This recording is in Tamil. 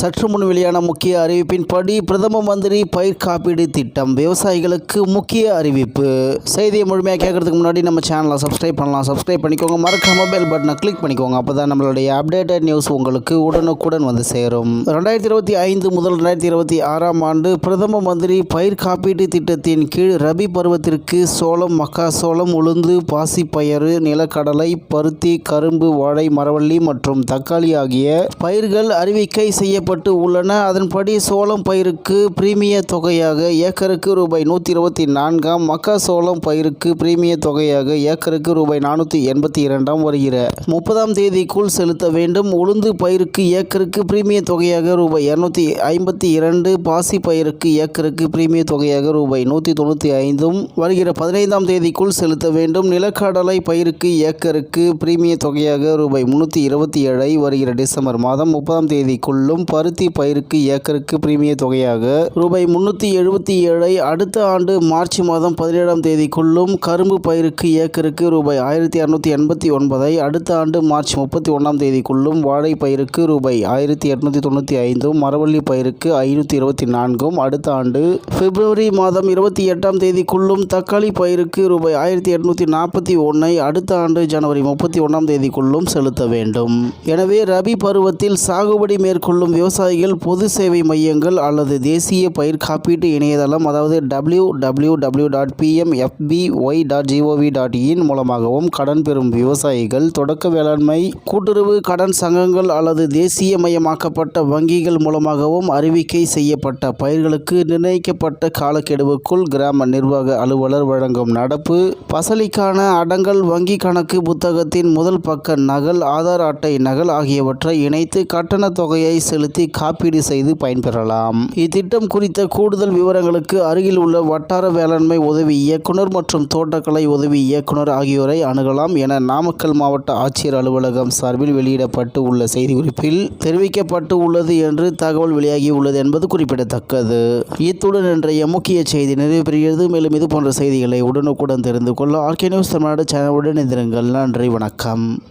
சற்று முன் வெளியான முக்கிய அறிவிப்பின்படி பிரதம மந்திரி பயிர் காப்பீடு திட்டம் விவசாயிகளுக்கு முக்கிய அறிவிப்பு. செய்தியை முழுமையாக கேட்கறதுக்கு முன்னாடி நம்ம சேனலை சப்ஸ்கிரைப் பண்ணலாம். சப்ஸ்கிரைப் பண்ணிக்கோங்க. மறக்காம பெல் பட்டனை கிளிக் பண்ணிக்கோங்க. அப்போ தான் நம்மளுடைய அப்டேட்டட் நியூஸ் உங்களுக்கு உடனுக்குடன் வந்து சேரும். ரெண்டாயிரத்தி இருபத்தி ஐந்து முதல் ரெண்டாயிரத்தி இருபத்தி ஆறாம் ஆண்டு பிரதம மந்திரி பயிர் காப்பீடு திட்டத்தின் கீழ் ரபி பருவத்திற்கு சோளம் மக்காசோளம் உளுந்து பாசிப்பயறு நிலக்கடலை பருத்தி கரும்பு வாழை மரவள்ளி மற்றும் தக்காளி ஆகிய பயிர்கள் அறிவிக்கை செய்ய செய்யப்பட்டு உள்ளன. அதன்படி சோளம் பயிருக்கு பிரீமிய தொகையாக ஏக்கருக்கு ரூபாய் நூற்றி இருபத்தி நான்காம் மக்காசோளம் பயிருக்கு பிரீமிய தொகையாக ஏக்கருக்கு ரூபாய் நானூற்றி எண்பத்தி இரண்டாம் வருகிற. முப்பதாம் தேதிக்குள் செலுத்த வேண்டும். உளுந்து பயிருக்கு ஏக்கருக்கு பிரீமிய தொகையாக ரூபாய் இரநூத்தி ஐம்பத்தி இரண்டு பாசி பயிருக்கு ஏக்கருக்கு பிரீமிய தொகையாக ரூபாய் நூற்றி தொண்ணூற்றி ஐந்தும் வருகிற பதினைந்தாம் தேதிக்குள் செலுத்த வேண்டும். நிலக்கடலை பயிருக்கு ஏக்கருக்கு பிரீமிய தொகையாக ரூபாய் முன்னூற்றி இருபத்தி ஏழை வருகிற டிசம்பர் மாதம் முப்பதாம் தேதிக்குள்ளும் பருத்தி பயிருக்கு ஏக்கருக்கு பிரீமிய தொகையாக ரூபாய் முன்னூற்றி எழுபத்தி ஏழை அடுத்த ஆண்டு மார்ச் மாதம் பதினேழாம் தேதிக்குள்ளும் கரும்பு பயிருக்கு ஏக்கருக்கு ரூபாய் ஆயிரத்தி இரநூத்தி எண்பத்தி ஒன்பதை அடுத்த ஆண்டு மார்ச் முப்பத்தி ஒன்றாம் தேதிக்குள்ளும் வாழை பயிருக்கு ரூபாய் ஆயிரத்தி எட்நூத்தி தொண்ணூற்றி ஐந்தும் மரவள்ளி பயிருக்கு ஐநூற்றி இருபத்தி நான்கும் அடுத்த ஆண்டு பிப்ரவரி மாதம் இருபத்தி எட்டாம் தேதிக்குள்ளும் தக்காளி பயிருக்கு ரூபாய் ஆயிரத்தி எட்நூற்றி நாற்பத்தி ஒன்றை அடுத்த ஆண்டு ஜனவரி முப்பத்தி ஒன்றாம் தேதிக்குள்ளும் செலுத்த வேண்டும். எனவே ரபி பருவத்தில் சாகுபடி மேற்கொள்ளும் விவசாயிகள் பொது சேவை மையங்கள் அல்லது தேசிய பயிர் காப்பீட்டு இணையதளம் அதாவது W W W dot PMFBY dot G O V dot in மூலமாகவும் கடன் பெறும் விவசாயிகள் தொடக்க வேளாண்மை கூட்டுறவு கடன் சங்கங்கள் அல்லது தேசிய மயமாக்கப்பட்ட வங்கிகள் மூலமாகவும் அறிவிக்கை செய்யப்பட்ட பயிர்களுக்கு நிர்ணயிக்கப்பட்ட காலக்கெடுவுக்குள் கிராம நிர்வாக அலுவலர் வழங்கும் நடப்பு. பசலிக்கான அடங்கல் வங்கி கணக்கு புத்தகத்தின் முதல் பக்க நகல் ஆதார் அட்டை நகல் ஆகியவற்றை இணைத்து கட்டண தொகையை செலுத்த காப்பீடு செய்து பயன்பெறலாம். இத்திட்டம் குறித்த கூடுதல் விவரங்களுக்கு அருகில் உள்ள வட்டார வேளாண்மை உதவி இயக்குனர் மற்றும் தோட்டக்கலை உதவி இயக்குனர் ஆகியோரை அணுகலாம் என நாமக்கல் மாவட்ட ஆட்சியர் அலுவலகம் சார்பில் வெளியிடப்பட்டு உள்ள செய்திக்குறிப்பில் தெரிவிக்கப்பட்டு உள்ளது என்று தகவல் வெளியாகி உள்ளது என்பது குறிப்பிடத்தக்கது. இத்துடன் இன்றைய முக்கிய செய்தி நிறைவு பெறுகிறது மேலும் இது போன்ற செய்திகளை உடனுக்குடன் தெரிந்து கொள்ள ஆர்கே நியூஸ் தமிழ்நாடு சேனலுடன் இணைந்திருங்கள். நன்றி வணக்கம்.